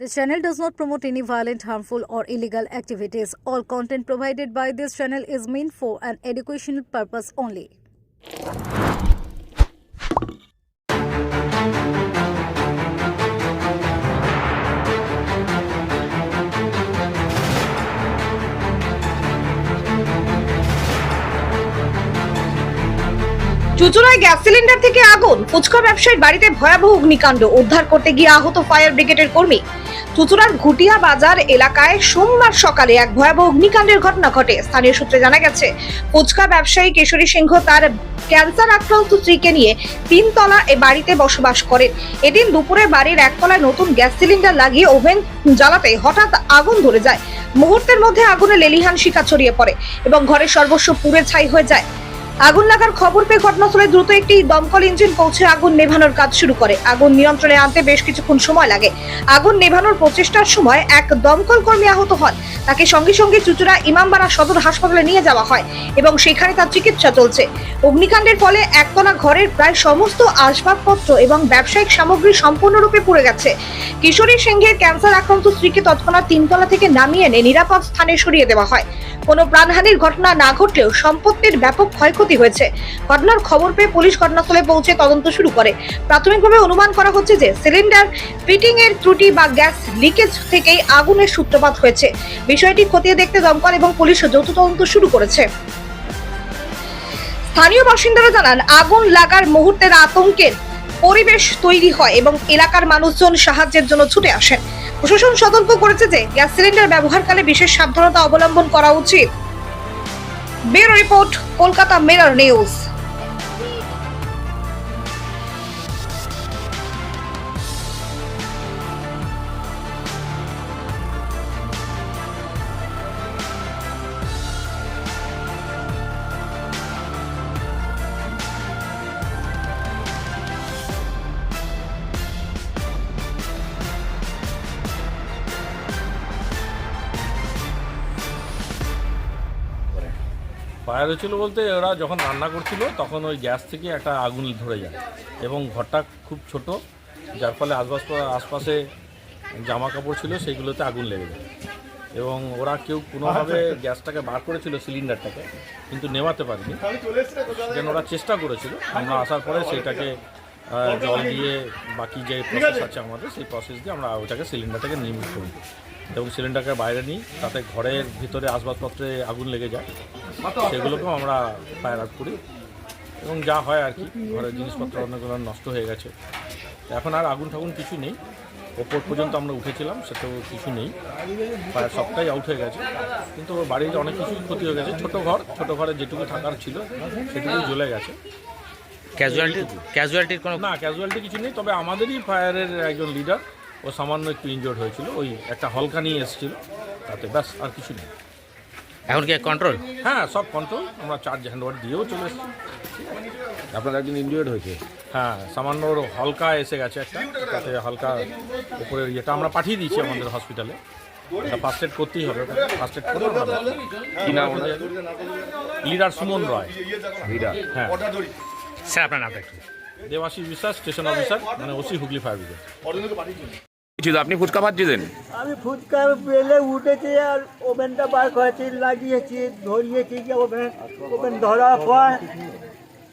This channel does not promote any violent, harmful, or illegal activities. All content provided by this channel is meant for an educational purpose only. চুচুড়ায় gas cylinder থেকে আগুন ফুচকা ব্যবসায়ীর বাড়িতে ভয়াবহ অগ্নিকাণ্ড উদ্ধার করতে গিয়ে আহত ফায়ার ব্রিগেডের কর্মী চুচুড়ার ঘুটিয়া বাজার এলাকায় সোমবার সকালে এক ভয়াবহ অগ্নিকাণ্ডের ঘটনা ঘটে। স্থানীয় সূত্রে জানা গেছে, ফুচকা ব্যবসায়ী কেশরী সিংহ তার ক্যান্সার আক্রান্ত স্ত্রীকে নিয়ে তিনতলা এ বাড়িতে বসবাস করেন। এদিন দুপুরে বাড়ির একতলায় নতুন গ্যাস সিলিন্ডার লাগিয়ে ওভেন জ্বালাতে হঠাৎ আগুন ধরে যায়। মুহূর্তের মধ্যে আগুনে লেলিহান শিকা ছড়িয়ে পড়ে এবং ঘরের সর্বস্ব পুড়ে ছাই হয়ে যায়। আগুন লাগার খবর পেয়ে ঘটনাস্থলে দ্রুত একটি দমকল ইঞ্জিন পৌঁছে আগুন নেভানোর কাজ শুরু করে। আগুন নিয়ন্ত্রণে আনতে বেশ কিছুক্ষণ সময় লাগে। আগুন নেভানোর প্রচেষ্টার সময় এক দমকল কর্মী আহত হন। তাকে সঙ্গে সঙ্গে চুচুড়া ইমামবাড়া সদর হাসপাতালে নিয়ে যাওয়া হয় এবং সেখানে তার চিকিৎসা চলছে। অগ্নিকাণ্ডের ফলে একতলা ঘরের প্রায় সমস্ত আসবাবপত্র এবং ব্যবসায়িক সামগ্রী সম্পূর্ণরূপে পুড়ে গেছে। কিশোরী সিংহের ক্যান্সার আক্রান্ত স্ত্রীকে তৎক্ষণাৎ তিনতলা থেকে নামিয়ে এনে নিরাপদ স্থানে সরিয়ে দেওয়া হয়। কোনো প্রাণহানির ঘটনা না ঘটলেও সম্পত্তির ব্যাপক ক্ষয়ক্ষতি হয়েছে। ঘটনার খবর পেয়ে পুলিশ ঘটনাস্থলে পৌঁছে তদন্ত শুরু করে। প্রাথমিকভাবে অনুমান করা হচ্ছে যে সিলিন্ডার ফিটিং এর ত্রুটি বা গ্যাস লিকেজ থেকেই আগুনের সূত্রপাত হয়েছে। বিষয়টি খতিয়ে দেখতে দমকল এবং পুলিশ যৌথ তদন্ত শুরু করেছে। স্থানীয় বাসিন্দারা জানান, আগুন লাগার মুহূর্তের আতঙ্কের পরিবেশ তৈরি হয় এবং এলাকার মানুষজন সাহায্যের জন্য ছুটে আসেন। প্রশাসন সতর্ক করেছে যে গ্যাস সিলিন্ডার ব্যবহারকালে বিশেষ সাবধানতা অবলম্বন করা উচিত। Bureau report Kolkata mirror news. Fire হয়েছিল বলতে ওরা যখন রান্না করছিল তখন ওই গ্যাস থেকে একটা আগুন ধরে যায় এবং ঘরটা খুব ছোট যার ফলে আশপাশ আশপাশে জামা কাপড় ছিল সেগুলোতে আগুন লেগে যায়। এবং ওরা কেউ কোনোভাবে গ্যাসটাকে বার করেছিল সিলিন্ডারটাকে কিন্তু নেভাতে পারেনি। যেন ওরা চেষ্টা করেছিল। আমরা আসার পরে সেটাকে জল দিয়ে বাকি যে প্রসেস আছে। আমাদের সেই প্রসেস দিয়ে আমরা ওটাকে সিলিন্ডারটাকে নির্মিত করি। এবং সিলিন্ডারকে বাইরে নিই তাতে ঘরের ভিতরে আসবাবপত্রে আগুন লেগে যায়। সেগুলোকেও আমরা ফায়ার আউট করি। এবং যা হয় আর কি ঘরের জিনিসপত্র অনেকগুলো নষ্ট হয়ে গেছে। এখন আর আগুন ঠাগুন কিছু নেই। ওপর পর্যন্ত আমরা উঠেছিলাম সেটাও কিছু নেই। ফায়ার সবটাই আউট হয়ে গেছে। কিন্তু বাড়ির অনেক কিছু ক্ষতি হয়ে গেছে। ছোটো ঘর ছোটো ঘরে যেটুকু থাকার ছিল সেটুকু জ্বলে গেছে। ক্যাজুয়ালিটি ক্যাজুয়ালিটির কোনো না ক্যাজুয়ালিটি কিছু নেই তবে আমাদেরই ফায়ারের একজন লিডার ও সামান্য একটু ইনজোর্ড হয়েছিল ওই একটা হলকা নিয়ে এসেছিল তাতে ব্যাস আর কিছু নেই। এখন কি কন্ট্রোল হ্যাঁ সব কন্ট্রোল আমরা চার্জ হ্যান্ডওভার দিয়েও চলে এসেছি। আপনার একজন ইনজিওর্ড হয়েছে? হ্যাঁ সামান্য ওর হালকা এসে গেছে একটা তাতে হালকা উপরের ইয়েটা আমরা পাঠিয়ে দিয়েছি আমাদের হসপিটালে ফার্স্ট এড করতেই হবে ফার্স্ট এড করে আমরা কি নাম লিডার সুমন রয়। লিডার। হ্যাঁ। স্যার আপনার নামটা একটু দেবাশিস বিশ্বাস স্টেশন অফিসার মানে ওসি হুগলি ফায়ার ব্রিগেড আপনি ফুচকা ভাজছিলেন আমি ফুচকা বেলে উঠেছি আর ওভেনটা বার করেছি, লাগিয়েছি, ধরিয়েছি ওভেন ওভেন ধরার পর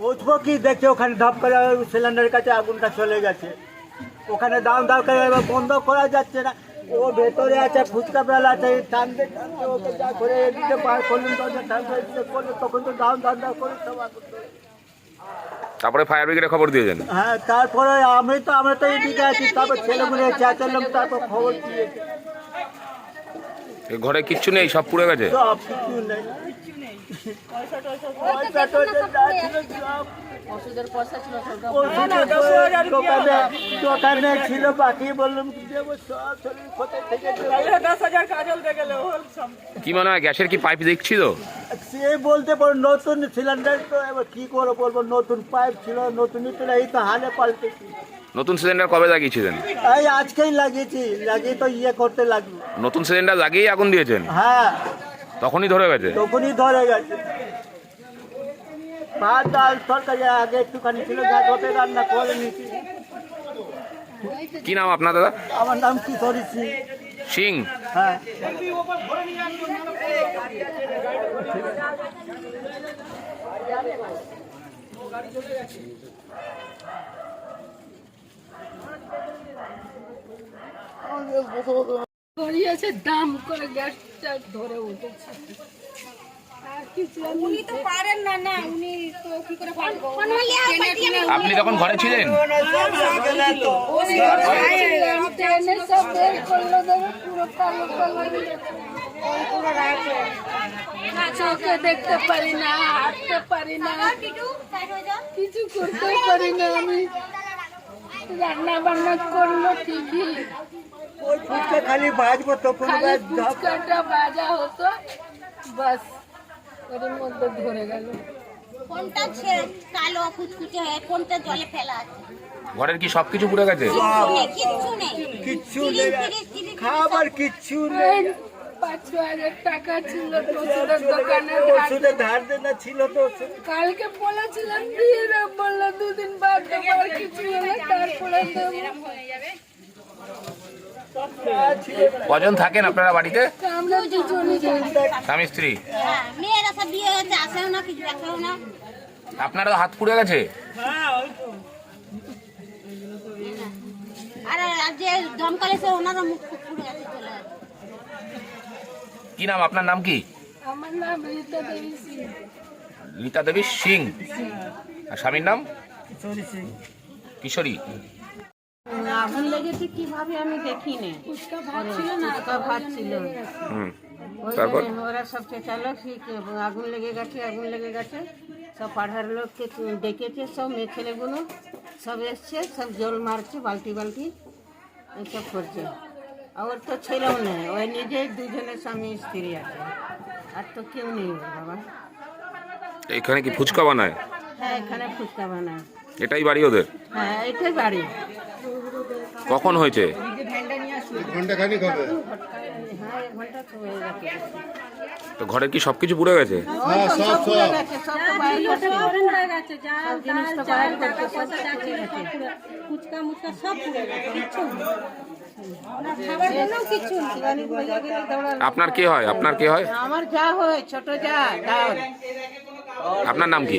বুঝব কি দেখছে, ওখানে ধপ করে সিলিন্ডারের কাছে আগুনটা চলে গেছে। ওখানে দাম দাম করে এবার বন্ধ করা যাচ্ছে না। ও ভেতরে আছে, ফুচকা বেলা আছে টানতে টানতে ওকে যা করে এদিকে বার করলেন তখন তো দাম দাম দাম করে সব আগুন। তারপরে ফায়ার ব্রিগেডে খবর দিয়েছেন? হ্যাঁ তারপরে আমি তো আমরা তো এদিকে আছি তারপর ছেলেগুলো চেঁচালাম তারপর খবর দিয়ে ঘরে কিচ্ছু নেই সব পুড়ে গেছে? সব কিছু নেই। দোকানে ছিল বাকি বললাম কি মনে হয় গ্যাসের কি পাইপ দেখছিল? সে বলতে পারো নতুন সিলিন্ডার তো এবার কি করে বলব নতুন পাইপ ছিল নতুনই তো এই তো হালে পাল্টেছি। নতুন সিলিন্ডার কবে লাগিয়েছিলেন? এই আজকেই লাগিয়েছি লাগিয়ে তো ইয়ে করতে লাগল। নতুন সিলিন্ডার লাগিয়েই আগুন দিয়েছেন? হ্যাঁ। তখনই ধরে গেছে? তখনই ধরে গেছে। ভাত ডাল তরকারি আগে একটুখানি ছিল যা ওতে রান্না করে নিয়েছি। কি নাম আপনার দাদা? আমার নাম কিশোরী সিং। সিং? হ্যাঁ। গড়িয়েছে দাম করে গ্যাসটা ধরে উঠেছে। আর কিছু আমি উনি তো পারেন না না উনি তো কি করে পারব? টেনে টেনে আপনি তখন ঘরে ছিলেন। চোখে দেখতে পারি না হাঁটতে পারি না। কিছু করতে পারি না আমি। রান্না বান্না করল ঠিকই। ওই ফুচকা খালি বাজবো তখন ফুচকাটা বাজা হতো বাস ওর মধ্যে ধরে গেল। কোনটা ছে- কালো কুচকুচে হয়ে কোনটা জলে ফেলা আছে। ঘরের কি সবকিছু পুড়ে গেছে? কিচ্ছু নেই খাবার কিচ্ছু নেই। পাঁচ ছ হাজার টাকা ছিল ওষুধের দোকানে। ওষুধে ধার দেনা ছিল তো কালকে বলেছিলাম দিয়ে বলল দুদিন বাদ দেবো আর কিছু হলে তারপরে দেবো। কজন থাকেন আপনারা বাড়িতে? স্বামী স্ত্রী হ্যাঁ, মেয়েরা সব বিয়ে হয়েছে আসেও না কিছু দেখাও না আপনারও হাত পুড়ে গেছে? কি নাম আপনার নাম কি? আমার নাম রীতা দেবী সিং। রীতা দেবী সিং। আর স্বামীর নাম? কিশোরী। আগুন লেগেছে কীভাবে আমি দেখিনি। ফুচকা ভাত ছিল না ফুচকা ভাত ছিল। ওই তারপর? জন্য ওরা সব চেঁচালো ঠিক আগুন লেগে গেছে আগুন লেগে গেছে। সব পাড়ার লোককে ডেকেছে সব মেয়ে ছেলেগুলো সব এসছে সব জল মারছে বালতি বালতি এইসব করছে। আর ওর তো ছেলেও নেই ওই নিজেই দুজনের স্বামী স্ত্রী আছে। আর তো কেউ নেই বাবা। এখানে কি ফুচকা বানায়? হ্যাঁ এখানে ফুচকা বানায়। এটাই বাড়ি ওদের? হ্যাঁ এটাই বাড়ি। কখন হয়েছে? হ্যাঁ তো হয়ে গেছে তো ঘরের কি সবকিছু পুড়ে গেছে? দৌড়ালো। আপনার কি হয়? আপনার কে হয়? আমার যা হয় ছোট যা আপনার নাম কি।